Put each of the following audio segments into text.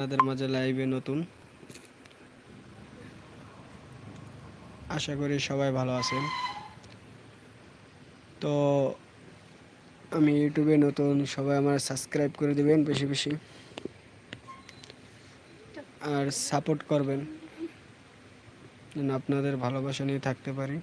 আপনাদের মাঝে লাইভে নতুন। আশা করি সবাই ভালো আছেন। তো আমি ইউটিউবে নতুন, সবাই আমার সাবস্ক্রাইব করে দিবেন বেশি বেশি। আর সাপোর্ট করবেন। যেন আপনাদের ভালোবাসা নিয়ে থাকতে পারি।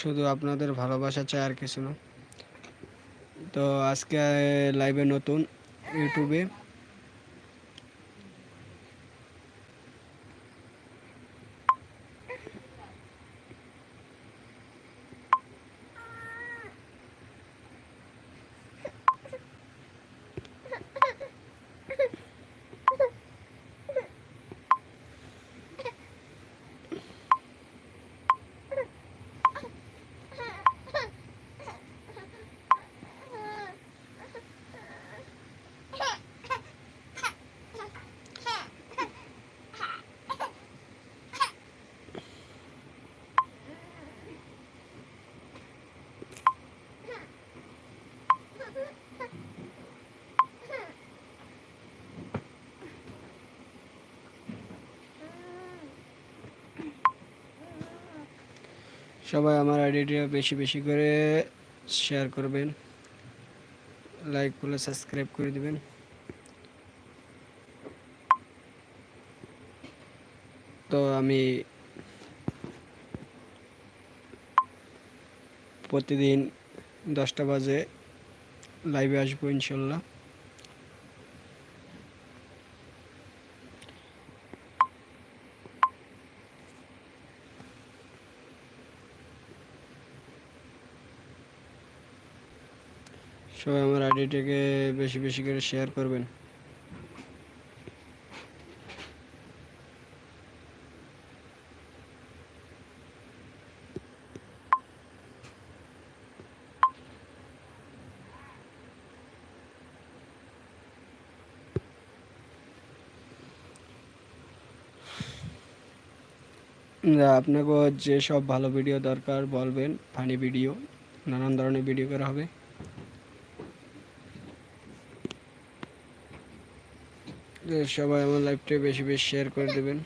শুধু আপনাদের ভালোবাসা চাই আর কিছু না। তো আজকে লাইভে নতুন ইউটিউবে সবাই আমার আইডিটা বেশি বেশি করে শেয়ার করবেন। লাইক করলে সাবস্ক্রাইব করে দিবেন। তো আমি প্রতিদিন দশটা বাজে লাইভে আসব ইনশাল্লাহ। সবাই আমার আইডিটাকে বেশি বেশি করে শেয়ার করবেন। আপনাকে যে সব ভালো ভিডিও দরকার বলবেন ফানি ভিডিও নানান ধরনের ভিডিও করা হবে। সবাই আমার লাইভটা বেশি বেশি শেয়ার করে দেবেন।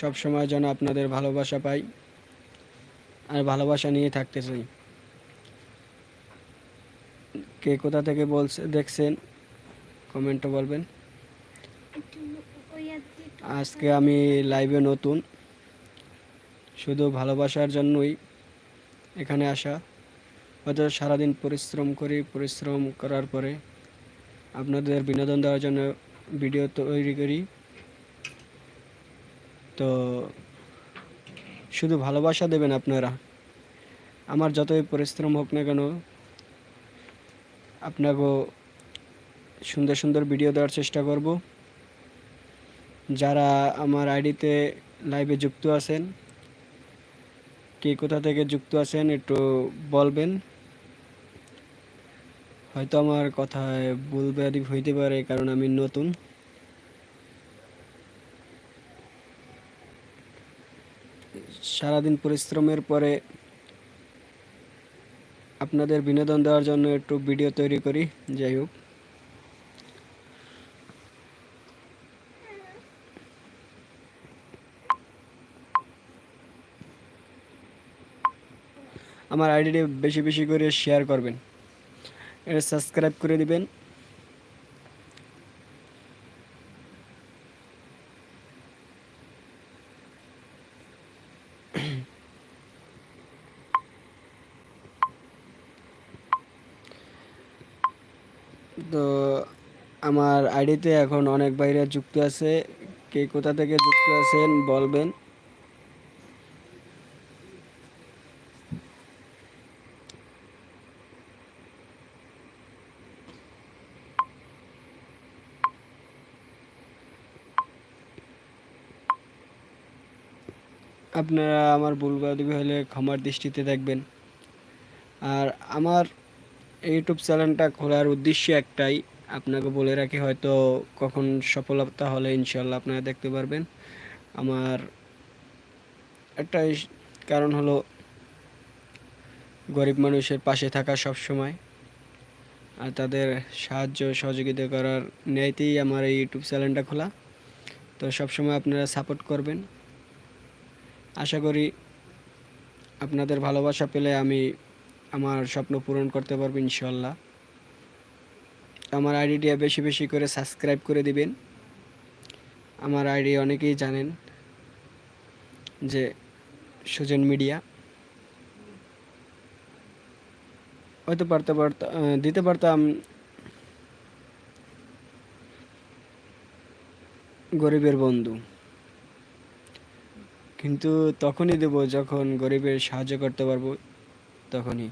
সব সময় যেন আপনাদের ভালোবাসা পাই, আর ভালোবাসা নিয়ে থাকতে চাই। কে কোথা থেকে বলছে, দেখছেন? কমেন্টে বলবেন। আজকে আমি লাইভে নতুন। শুধু ভালোবাসার জন্যই এখানে আসা। হয়তো সারাদিন পরিশ্রম করি, পরিশ্রম করার পরে আপনাদের বিনোদন দেওয়ার জন্য ভিডিও তৈরি করি। তো শুধু ভালোবাসা দেবেন আপনারা। আমার যতই পরিশ্রম হোক না কেন, আপনাকেও সুন্দর সুন্দর ভিডিও দেওয়ার চেষ্টা করব। যারা আমার আইডিতে লাইভে যুক্ত আছেন, কে কোথা থেকে যুক্ত আছেন একটু বলবেন। হয়তো আমার কথায় ভুল ব্যাধি হইতে পারে, কারণ আমি নতুন। সারাদিন পরিশ্রমের পরে আপনাদের বিনোদন দেওয়ার জন্য একটু ভিডিও তৈরি করি, যাই হোক। আমার আইডিটি বেশি বেশি করে শেয়ার করবেন। এটা সাবস্ক্রাইব করে দিবেন। তো আমার আইডিতে এখন অনেক বাইরে যুক্ত আছে। কে কোথা থেকে যুক্ত আছেন বলবেন। আপনারা আমার ভুল বাদিবি হলে ক্ষমার দৃষ্টিতে দেখবেন। আর আমার ইউটিউব চ্যানেলটা খোলার উদ্দেশ্য একটাই, আপনাকে বলে রাখি হয়তো কখন সফলতা হলে ইনশাল্লাহ আপনারা দেখতে পারবেন। আমার একটাই কারণ হলো গরিব মানুষের পাশে থাকা সব সময় আর তাদের সাহায্য সহযোগিতা করার ন্যায়তেই আমার এই ইউটিউব চ্যানেলটা খোলা। তো সবসময় আপনারা সাপোর্ট করবেন। আশা করি আপনাদের ভালোবাসা পেলে আমি আমার স্বপ্ন পূরণ করতে পারব ইনশাল্লাহ আমার আইডিটা বেশি বেশি করে সাবস্ক্রাইব করে দিবেন। আমার আইডি অনেকেই জানেন যে সুজন মিডিয়া। হয়তো পারতে পারতাম দিতে পারতাম গরিবের বন্ধু। কিন্তু তখনই দেব, যখন গরিবের সাহায্য করতে পারব, তখনই।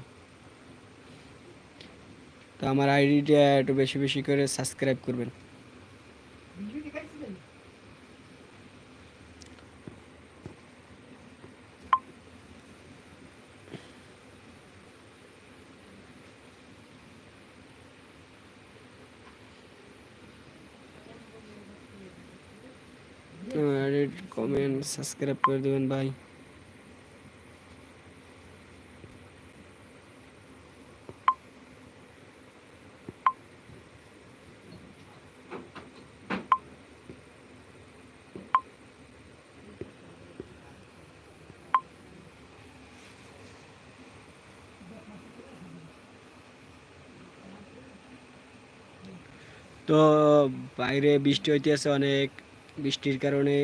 তো আমার আইডিটা একটু বেশি বেশি করে সাবস্ক্রাইব করবেন। কমেন্ট সাবস্ক্রাইব করে দেবেন ভাই তো বাইরে বৃষ্টি হইতেছে অনেক বৃষ্টির কারণে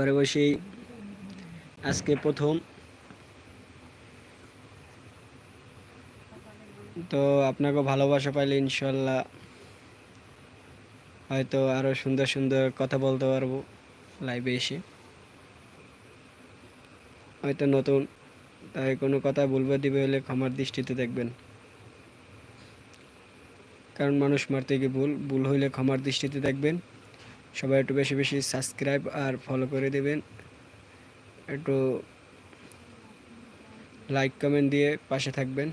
ঘরে বসেই আজকে প্রথম। তো আপনাকে ভালোবাসা পাইলে ইনশাল্লাহ হয়তো আরও সুন্দর সুন্দর কথা বলতে পারব লাইভে এসে। হয়তো নতুন, তাই কোনো কথা বলবে দিবে হলে ক্ষমার দৃষ্টিতে দেখবেন। কারণ মানুষ মারতে গিয়ে ভুল ভুল হইলে ক্ষমার দৃষ্টিতে দেখবেন। সবাই একটু বেশি বেশি সাবস্ক্রাইব আর ফলো করে দেবেন। একটু লাইক কমেন্ট দিয়ে পাশে থাকবেন।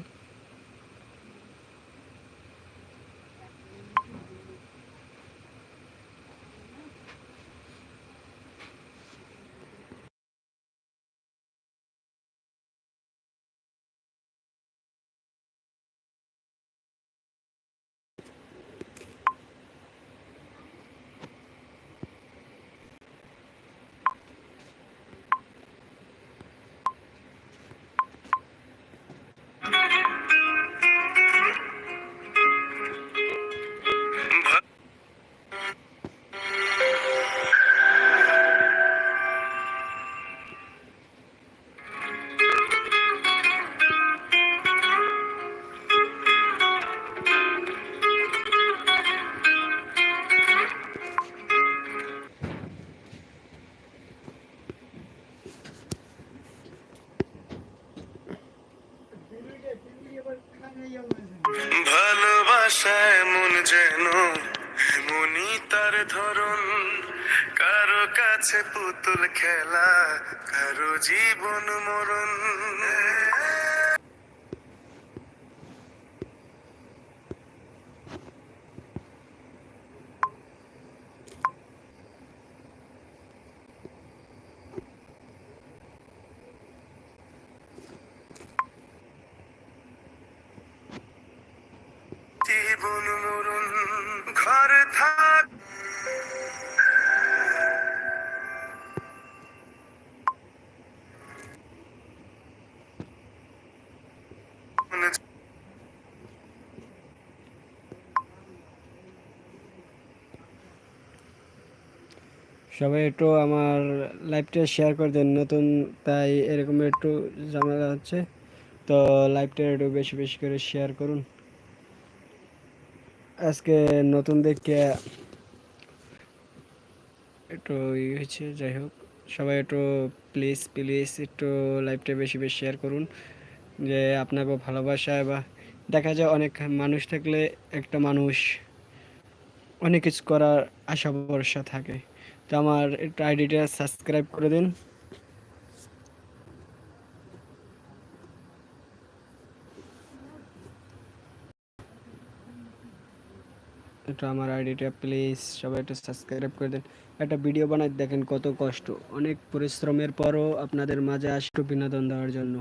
কাছে পুতুল খেলা কারও জীবন মরণ। জীবন মরণ ঘর থাক সবাই একটু আমার লাইভটা শেয়ার করে দেন, নতুন তাই এরকম একটু ঝামেলা হচ্ছে। তো লাইভটা একটু বেশি বেশি করে শেয়ার করুন। আজকে নতুন দেখে একটু ই হয়েছে, যাই হোক। সবাই একটু প্লিজ প্লিজ একটু লাইভটা বেশি বেশি শেয়ার করুন, যে আপনাকে ভালোবাসা বা দেখা যায় অনেক মানুষ থাকলে একটা মানুষ অনেক কিছু করার আশা ভরসা থাকে। তো আমার আইডিটা সাবস্ক্রাইব করে দিন। এটা আমার আইডিটা প্লিজ সবাই একটু সাবস্ক্রাইব করে দিন। একটা ভিডিও বানাই, দেখেন কত কষ্ট। অনেক পরিশ্রমের পরও আপনাদের মাঝে আসতো বিনোদন দেওয়ার জন্য।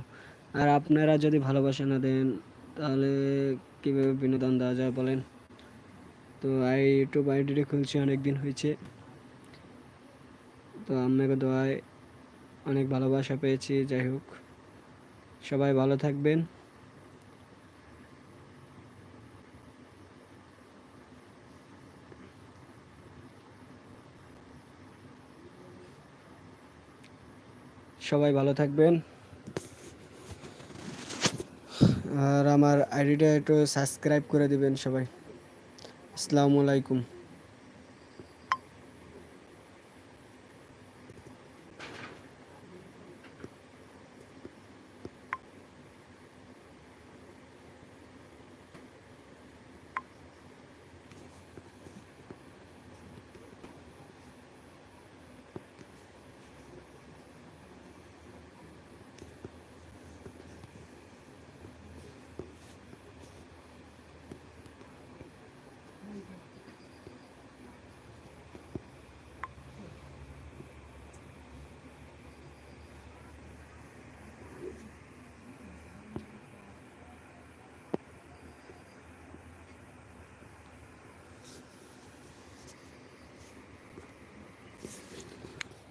আর আপনারা যদি ভালোবাসা না দেন, তাহলে কীভাবে বিনোদন দেওয়া যায় বলেন? তো ইউটিউব আইডিটা খুলছি অনেক দিন হয়েছে। তো আপনাকে দোয়ায় অনেক ভালোবাসা পেয়েছি, যাই হোক। সবাই ভালো থাকবেন। সবাই ভালো থাকবেন। আর আমার আইডিটা একটু সাবস্ক্রাইব করে দিবেন সবাই। আসসালামু আলাইকুম।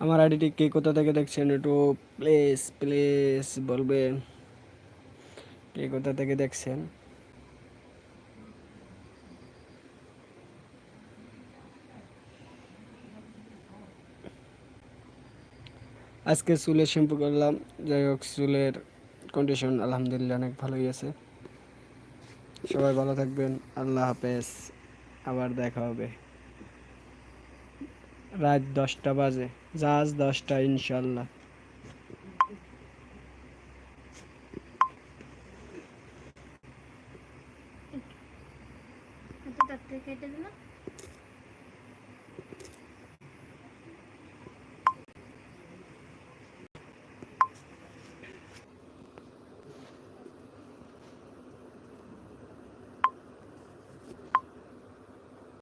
আমার আইডিটি কে কোথা থেকে দেখছেন একটু প্লিজ প্লিজ বলবেন। কে কোথা থেকে দেখছেন? আজকে চুলের শ্যাম্পু করলাম, যাই হোক চুলের কন্ডিশন আলহামদুলিল্লাহ অনেক ভালোই আছে। সবাই ভালো থাকবেন, আল্লাহ হাফেজ, আবার দেখা হবে। রাত দশটা বাজে। জাহাজ দশটা ইনশাল্লাহ। কেটে দিল